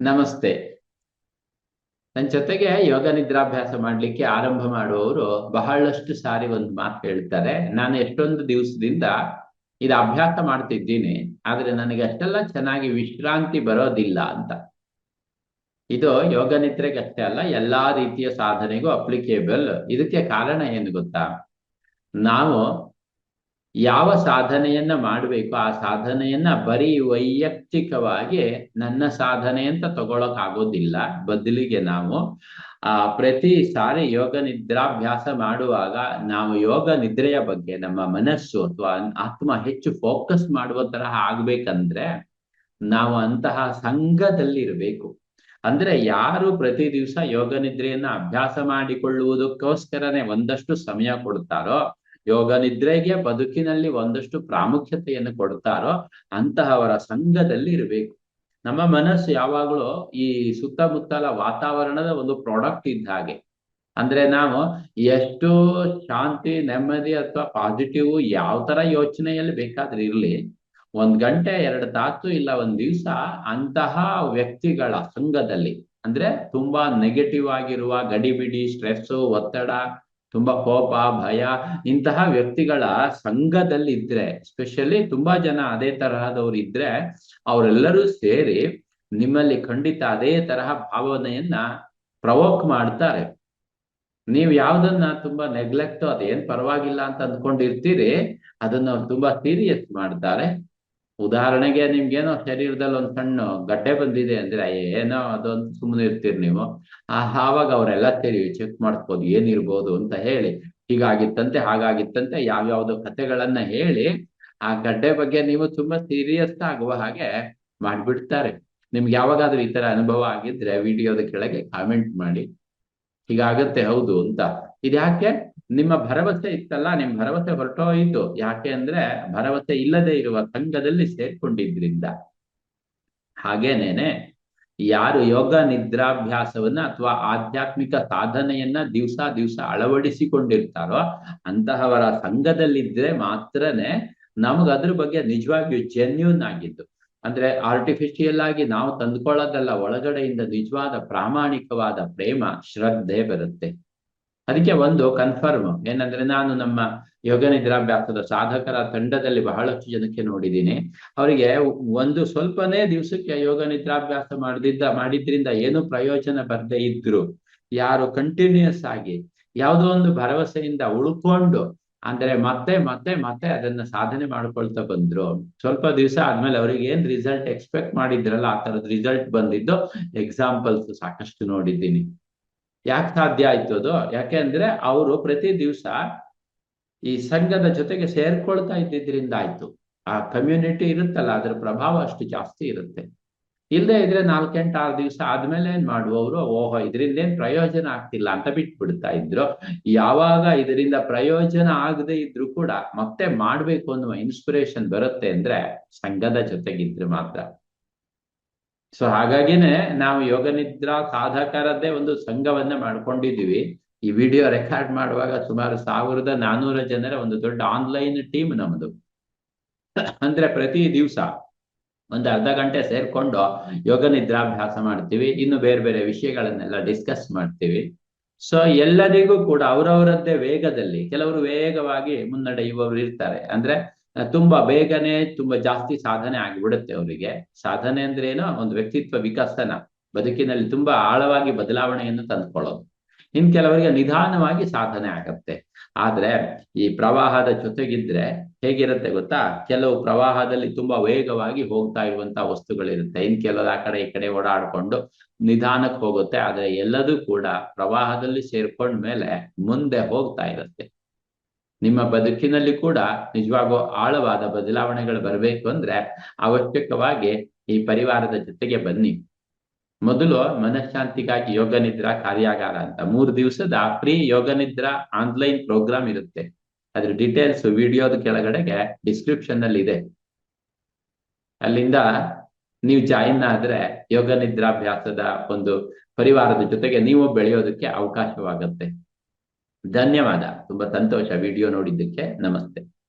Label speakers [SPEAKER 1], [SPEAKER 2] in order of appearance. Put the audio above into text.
[SPEAKER 1] ನಮಸ್ತೆ. ನನ್ನ ಜೊತೆಗೆ ಯೋಗ ನಿದ್ರಾಭ್ಯಾಸ ಮಾಡ್ಲಿಕ್ಕೆ ಆರಂಭ ಮಾಡುವವರು ಬಹಳಷ್ಟು ಸಾರಿ ಒಂದು ಮಾತು ಹೇಳ್ತಾರೆ. ನಾನು ಎಷ್ಟೊಂದು ದಿವಸದಿಂದ ಇದು ಅಭ್ಯಾಸ ಮಾಡ್ತಿದ್ದೀನಿ, ಆದ್ರೆ ನನಗೆ ಅಷ್ಟೆಲ್ಲ ಚೆನ್ನಾಗಿ ವಿಶ್ರಾಂತಿ ಬರೋದಿಲ್ಲ ಅಂತ. ಇದು ಯೋಗ ನಿದ್ರೆಗೆ ಅಷ್ಟೇ ಅಲ್ಲ, ಎಲ್ಲಾ ರೀತಿಯ ಸಾಧನೆಗೂ ಅಪ್ಲಿಕೇಬಲ್ ಇದಕ್ಕೆ ಕಾರಣ ಏನು ಗೊತ್ತಾ? ನಾವು ಯಾವ ಸಾಧನೆಯನ್ನ ಮಾಡಬೇಕು, ಆ ಸಾಧನೆಯನ್ನ ಬರೀ ವೈಯಕ್ತಿಕವಾಗಿ ನನ್ನ ಸಾಧನೆ ಅಂತ ತಗೊಳಕ್ ಆಗೋದಿಲ್ಲ ಬದಲಿಗೆ ನಾವು, ಆ, ಪ್ರತಿ ಸಾರಿ ಯೋಗ ನಿದ್ರಾಭ್ಯಾಸ ಮಾಡುವಾಗ ನಾವು ಯೋಗ ನಿದ್ರೆಯ ಬಗ್ಗೆ ನಮ್ಮ ಮನಸ್ಸು ಅಥವಾ ಆತ್ಮ ಹೆಚ್ಚು ಫೋಕಸ್ ಮಾಡುವ ತರಹ ಆಗ್ಬೇಕಂದ್ರೆ ನಾವು ಅಂತಹ ಸಂಘದಲ್ಲಿ ಇರಬೇಕು ಅಂದ್ರೆ ಯಾರು ಪ್ರತಿ ದಿವಸ ಯೋಗ ನಿದ್ರೆಯನ್ನ ಅಭ್ಯಾಸ ಮಾಡಿಕೊಳ್ಳುವುದಕ್ಕೋಸ್ಕರನೇ ಒಂದಷ್ಟು ಸಮಯ ಕೊಡ್ತಾರೋ ಯೋಗ ನಿದ್ರೆಗೆ ಬದುಕಿನಲ್ಲಿ ಒಂದಷ್ಟು ಪ್ರಾಮುಖ್ಯತೆಯನ್ನು ಕೊಡ್ತಾರೋ ಅಂತಹವರ ಸಂಘದಲ್ಲಿ ಇರಬೇಕು. ನಮ್ಮ ಮನಸ್ಸು ಯಾವಾಗಲೂ ಈ ಸುತ್ತಮುತ್ತಲ ವಾತಾವರಣದ ಒಂದು ಪ್ರಾಡಕ್ಟ್ ಇದ್ದ ಹಾಗೆ. ಅಂದ್ರೆ ನಾವು ಎಷ್ಟು ಶಾಂತಿ, ನೆಮ್ಮದಿ ಅಥವಾ ಪಾಸಿಟಿವ್ ಯಾವ ತರ ಯೋಚನೆಯಲ್ಲಿ ಬೇಕಾದ್ರೆ ಇರ್ಲಿ, ಒಂದ್ ಗಂಟೆ, ಎರಡು ತಾಸು ಇಲ್ಲ ಒಂದ್ ದಿವ್ಸ ಅಂತಹ ವ್ಯಕ್ತಿಗಳ ಸಂಘದಲ್ಲಿ, ಅಂದ್ರೆ ತುಂಬಾ ನೆಗೆಟಿವ್ ಆಗಿರುವ ಗಡಿಬಿಡಿ ಸ್ಟ್ರೆಸ್ ಒತ್ತಡ ತುಂಬಾ ಕೋಪ, ಭಯ, ಇಂತಹ ವ್ಯಕ್ತಿಗಳ ಸಂಘದಲ್ಲಿ ಇದ್ರೆ ಸ್ಪೆಷಲಿ ತುಂಬಾ ಜನ ಅದೇ ತರಹದವ್ರು ಇದ್ರೆ, ಅವರೆಲ್ಲರೂ ಸೇರಿ ನಿಮ್ಮಲ್ಲಿ ಖಂಡಿತ ಅದೇ ತರಹ ಭಾವನೆಯನ್ನ ಪ್ರವೋಕ್ ಮಾಡ್ತಾರೆ. ನೀವು ಯಾವ್ದನ್ನ ತುಂಬಾ ನೆಗ್ಲೆಕ್ಟ್ ಅದೇನ್ ಪರವಾಗಿಲ್ಲ ಅಂತ ಅಂದ್ಕೊಂಡಿರ್ತೀರಿ, ಅದನ್ನ ಅವ್ರು ತುಂಬಾ ಸೀರಿಯಸ್ ಮಾಡ್ತಾರೆ. ಉದಾಹರಣೆಗೆ ನಿಮ್ಗೇನೋ ಶರೀರದಲ್ಲಿ ಒಂದ್ ಸಣ್ಣ ಗಡ್ಡೆ ಬಂದಿದೆ ಅಂದ್ರೆ ಏನೋ ಅದೊಂದು ಸುಮ್ಮನೆ ಇರ್ತೀರಿ ನೀವು. ಆ, ಆವಾಗ ಅವರೆಲ್ಲ ಸೇರಿ ಚೆಕ್ ಮಾಡಿಸ್ಬೋದು, ಏನಿರ್ಬೋದು ಅಂತ ಹೇಳಿ. ಹೀಗಾಗಿತ್ತಂತೆ, ಹಾಗಾಗಿತ್ತಂತೆ, ಯಾವ್ಯಾವ್ದೋ ಕಥೆಗಳನ್ನ ಹೇಳಿ ಆ ಗಡ್ಡೆ ಬಗ್ಗೆ ನೀವು ತುಂಬಾ ಸೀರಿಯಸ್ ಆಗುವ ಹಾಗೆ ಮಾಡ್ಬಿಡ್ತಾರೆ. ನಿಮ್ಗೆ ಯಾವಾಗಾದ್ರೂ ಈ ತರ ಅನುಭವ ಆಗಿದ್ರೆ ವಿಡಿಯೋದ ಕೆಳಗೆ ಕಾಮೆಂಟ್ ಮಾಡಿ. ಹೀಗಾಗತ್ತೆ ಹೌದು ಅಂತ. ಇದ್ಯಾಕೆ? ನಿಮ್ಮ ಭರವಸೆ ಇತ್ತಲ್ಲ, ನಿಮ್ ಭರವಸೆ ಹೊರಟೋಯಿತು ಯಾಕೆ ಅಂದ್ರೆ ಭರವಸೆ ಇಲ್ಲದೆ ಇರುವ ಸಂಘದಲ್ಲಿ ಸೇರ್ಕೊಂಡಿದ್ರಿಂದ. ಹಾಗೇನೇನೆ, ಯಾರು ಯೋಗ ನಿದ್ರಾಭ್ಯಾಸವನ್ನ ಅಥವಾ ಆಧ್ಯಾತ್ಮಿಕ ಸಾಧನೆಯನ್ನ ದಿವಸ ದಿವಸ ಅಳವಡಿಸಿಕೊಂಡಿರ್ತಾರೋ ಅಂತಹವರ ಸಂಘದಲ್ಲಿದ್ರೆ ಮಾತ್ರನೇ ನಮಗ್ ಅದ್ರ ಬಗ್ಗೆ ನಿಜವಾಗಿಯೂ ಜೆನ್ಯೂನ್ ಆಗಿದ್ದು. ಅಂದ್ರೆ ಆರ್ಟಿಫಿಷಿಯಲ್ ಆಗಿ ನಾವು ತಂದ್ಕೊಳ್ಳೋದಲ್ಲ, ಒಳಗಡೆಯಿಂದ ನಿಜವಾದ ಪ್ರಾಮಾಣಿಕವಾದ ಪ್ರೇಮ, ಶ್ರದ್ಧೆ ಬರುತ್ತೆ. ಅದಕ್ಕೆ ಒಂದು ಕನ್ಫರ್ಮ್ ಏನಂದ್ರೆ ನಾನು ನಮ್ಮ ಯೋಗ ನಿದ್ರಾಭ್ಯಾಸದ ಸಾಧಕರ ತಂಡದಲ್ಲಿ ಬಹಳಷ್ಟು ಜನಕ್ಕೆ ನೋಡಿದ್ದೀನಿ. ಅವರಿಗೆ ಒಂದು ಸ್ವಲ್ಪನೇ ದಿವಸಕ್ಕೆ ಯೋಗ ನಿದ್ರಾಭ್ಯಾಸ ಮಾಡದಿದ್ದ, ಮಾಡಿದ್ರಿಂದ ಏನು ಪ್ರಯೋಜನ ಬರ್ದೇ ಇದ್ರು. ಯಾರು ಕಂಟಿನ್ಯೂಸ್ ಆಗಿ ಯಾವುದೋ ಒಂದು ಭರವಸೆಯಿಂದ ಉಳ್ಕೊಂಡು ಅಂದ್ರೆ ಮತ್ತೆ ಮತ್ತೆ ಮತ್ತೆ ಅದನ್ನ ಸಾಧನೆ ಮಾಡ್ಕೊಳ್ತಾ ಬಂದ್ರು. ಸ್ವಲ್ಪ ದಿವಸ ಆದ್ಮೇಲೆ ಅವ್ರಿಗೆ ಏನ್ ರಿಸಲ್ಟ್ ಎಕ್ಸ್ಪೆಕ್ಟ್ ಮಾಡಿದ್ರಲ್ಲ ಆ ತರದ ರಿಸಲ್ಟ್ ಬಂದಿದ್ದು ಎಕ್ಸಾಂಪಲ್ಸ್ ಸಾಕಷ್ಟು ನೋಡಿದ್ದೀನಿ. ಯಾಕೆ ಸಾಧ್ಯ ಆಯ್ತು ಅದು? ಯಾಕೆ ಅಂದ್ರೆ ಅವರು ಪ್ರತಿ ದಿವಸ ಈ ಸಂಘದ ಜೊತೆಗೆ ಸೇರ್ಕೊಳ್ತಾ ಇದ್ದಿದ್ರಿಂದ ಆಯ್ತು. ಆ ಕಮ್ಯುನಿಟಿ ಇರುತ್ತಲ್ಲ, ಅದ್ರ ಪ್ರಭಾವ ಅಷ್ಟು ಜಾಸ್ತಿ ಇರುತ್ತೆ. ಇಲ್ಲದೆ ಇದ್ರೆ ನಾಲ್ಕೆಂಟು ಆರು ದಿವಸ ಆದ್ಮೇಲೆ ಏನ್ ಮಾಡುವವರು? ಓಹೋ ಇದರಿಂದ ಏನ್ ಪ್ರಯೋಜನ ಆಗ್ತಿಲ್ಲ ಅಂತ ಬಿಟ್ಬಿಡ್ತಾ ಇದ್ರು. ಯಾವಾಗ ಇದರಿಂದ ಪ್ರಯೋಜನ ಆಗದೆ ಇದ್ರು ಕೂಡ ಮತ್ತೆ ಮಾಡ್ಬೇಕು ಅನ್ನುವ ಇನ್ಸ್ಪಿರೇಷನ್ ಬರುತ್ತೆ ಅಂದ್ರೆ ಸಂಘದ ಜೊತೆಗಿದ್ರೆ ಮಾತ್ರ. ಸೊ ಹಾಗಾಗಿನೇ ನಾವು ಯೋಗ ನಿದ್ರಾ ಸಾಧಕರದ್ದೇ ಒಂದು ಸಂಘವನ್ನ ಮಾಡ್ಕೊಂಡಿದೀವಿ ಈ ವಿಡಿಯೋ ರೆಕಾರ್ಡ್ ಮಾಡುವಾಗ ಸುಮಾರು ಸಾವಿರದ ನಾನೂರ ಜನರ ಒಂದು ದೊಡ್ಡ ಆನ್ಲೈನ್ ಟೀಮ್ ನಮ್ದು. ಅಂದ್ರೆ ಪ್ರತಿ ದಿವಸ ಒಂದು ಅರ್ಧ ಗಂಟೆ ಸೇರ್ಕೊಂಡು ಯೋಗ ನಿದ್ರಾಭ್ಯಾಸ ಮಾಡ್ತೀವಿ. ಇನ್ನು ಬೇರೆ ಬೇರೆ ವಿಷಯಗಳನ್ನೆಲ್ಲ ಡಿಸ್ಕಸ್ ಮಾಡ್ತೀವಿ. ಸೊ ಎಲ್ಲರಿಗೂ ಕೂಡ ಅವರವರದ್ದೇ ವೇಗದಲ್ಲಿ ಕೆಲವರು ವೇಗವಾಗಿ ಮುನ್ನಡೆಯುವವರು ಇರ್ತಾರೆ ಅಂದ್ರೆ ತುಂಬಾ ಬೇಗನೆ ತುಂಬಾ ಜಾಸ್ತಿ ಸಾಧನೆ ಆಗಿಬಿಡುತ್ತೆ ಅವರಿಗೆ. ಸಾಧನೆ ಅಂದ್ರೆ ಏನೋ? ಒಂದು ವ್ಯಕ್ತಿತ್ವ ವಿಕಸನ, ಬದುಕಿನಲ್ಲಿ ತುಂಬಾ ಆಳವಾಗಿ ಬದಲಾವಣೆಯನ್ನು ತಂದುಕೊಳ್ಳೋದು. ಇನ್ ಕೆಲವರಿಗೆ ನಿಧಾನವಾಗಿ ಸಾಧನೆ ಆಗತ್ತೆ. ಆದ್ರೆ ಈ ಪ್ರವಾಹದ ಜೊತೆಗಿದ್ರೆ ಹೇಗಿರುತ್ತೆ ಗೊತ್ತಾ? ಕೆಲವು ಪ್ರವಾಹದಲ್ಲಿ ತುಂಬಾ ವೇಗವಾಗಿ ಹೋಗ್ತಾ ಇರುವಂತ ವಸ್ತುಗಳಿರುತ್ತೆ. ಇನ್ ಕೆಲವು ಆ ಕಡೆ ಈ ಕಡೆ ಓಡಾಡ್ಕೊಂಡು ನಿಧಾನಕ್ಕೆ ಹೋಗುತ್ತೆ. ಆದ್ರೆ ಎಲ್ಲದೂ ಕೂಡ ಪ್ರವಾಹದಲ್ಲಿ ಸೇರ್ಕೊಂಡ್ಮೇಲೆ ಮುಂದೆ ಹೋಗ್ತಾ ಇರುತ್ತೆ. ನಿಮ್ಮ ಬದುಕಿನಲ್ಲಿ ಕೂಡ ನಿಜವಾಗೂ ಆಳವಾದ ಬದಲಾವಣೆಗಳು ಬರಬೇಕು ಅಂದ್ರೆ ಅವಶ್ಯಕವಾಗಿ ಈ ಪರಿವಾರದ ಜೊತೆಗೆ ಬನ್ನಿ. ಮೊದಲು ಮನಃಶಾಂತಿಗಾಗಿ ಯೋಗ ನಿದ್ರಾ ಕಾರ್ಯಾಗಾರ ಅಂತ. ಮೂರು ದಿವಸದ ಫ್ರೀ ಯೋಗ ನಿದ್ರಾ ಆನ್ಲೈನ್ ಪ್ರೋಗ್ರಾಮ್ ಇರುತ್ತೆ. ಅದ್ರ ಡೀಟೇಲ್ಸ್ ವಿಡಿಯೋದ ಕೆಳಗಡೆಗೆ ಡಿಸ್ಕ್ರಿಪ್ಷನ್ ಅಲ್ಲಿ ಇದೆ. ಅಲ್ಲಿಂದ ನೀವು ಜಾಯಿನ್ ಆದ್ರೆ ಯೋಗ ನಿದ್ರಾಭ್ಯಾಸದ ಒಂದು ಪರಿವಾರದ ಜೊತೆಗೆ ನೀವು ಬೆಳೆಯೋದಕ್ಕೆ ಅವಕಾಶವಾಗತ್ತೆ. ಧನ್ಯವಾದ. ತುಂಬಾ ಸಂತೋಷ. ವಿಡಿಯೋ ನೋಡಿದ್ದಕ್ಕೆ ನಮಸ್ತೆ.